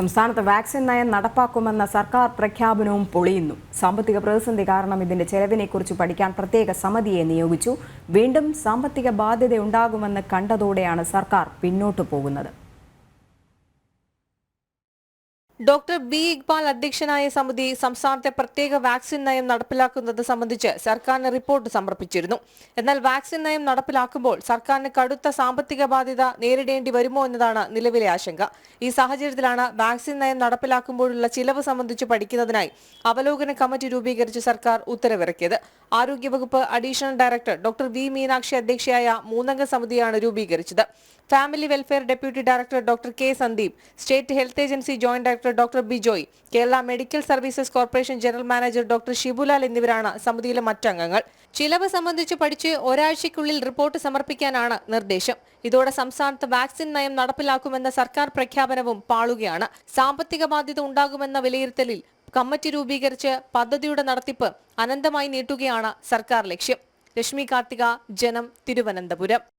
സംസ്ഥാനത്ത് വാക്സിൻ നയം നടപ്പാക്കുമെന്ന സർക്കാർ പ്രഖ്യാപനവും പൊളിയുന്നു. സാമ്പത്തിക പ്രതിസന്ധി കാരണം ഇതിന്റെ ചെലവിനെക്കുറിച്ച് പഠിക്കാൻ പ്രത്യേക സമിതിയെ നിയോഗിച്ചു. വീണ്ടും സാമ്പത്തിക ബാധ്യത ഉണ്ടാകുമെന്ന് കണ്ടതോടെയാണ് സർക്കാർ പിന്നോട്ടു പോകുന്നത്. ഡോക്ടർ ബി ഇക്ബാൽ അധ്യക്ഷനായ സമിതി സംസ്ഥാനത്തെ പ്രത്യേക വാക്സിൻ നയം നടപ്പിലാക്കുന്നത് സംബന്ധിച്ച് സർക്കാരിന് റിപ്പോർട്ട് സമർപ്പിച്ചിരുന്നു. എന്നാൽ വാക്സിൻ നയം നടപ്പിലാക്കുമ്പോൾ സർക്കാരിന് കടുത്ത സാമ്പത്തിക ബാധ്യത നേരിടേണ്ടി വരുമോ എന്നതാണ് നിലവിലെ ആശങ്ക. ഈ സാഹചര്യത്തിലാണ് വാക്സിൻ നയം നടപ്പിലാക്കുമ്പോഴുള്ള ചിലവ് സംബന്ധിച്ച് പഠിക്കുന്നതിനായി അവലോകന കമ്മിറ്റി രൂപീകരിച്ച് സർക്കാർ ഉത്തരവിറക്കിയത്. ആരോഗ്യവകുപ്പ് additional director doctor V Meenakshi അധ്യക്ഷയായ മൂന്നംഗ സമിതിയാണ് രൂപീകരിച്ചത്. Family welfare deputy director doctor K Sandeep state health agency joint director doctor Bijoy Kerala medical services corporation general manager doctor Shibulal എന്നിവരാണ് സമിതിയിലെ മറ്റംഗങ്ങൾ. ചിലവ് സംബന്ധിച്ച് പഠിച്ച് ഒരാഴ്ചയ്ക്കുള്ളിൽ റിപ്പോർട്ട് സമർപ്പിക്കാനാണ് നിർദ്ദേശം. ഇതോടെ സംസ്ഥാനത്ത് വാക്സിൻ നയം നടപ്പിലാക്കുമെന്ന സർക്കാർ പ്രഖ്യാപനവും പാളുകയാണ്. സാമ്പത്തിക ബാധ്യത ഉണ്ടാകുമെന്ന വിലയിരുത്തലിൽ കമ്മിറ്റി രൂപീകരിച്ച് പദ്ധതിയുടെ നടത്തിപ്പ് അനന്തമായി നീട്ടുകയാണ് സർക്കാർ ലക്ഷ്യം. ലക്ഷ്മി കാർത്തിക ജനം തിരുവനന്തപുരം.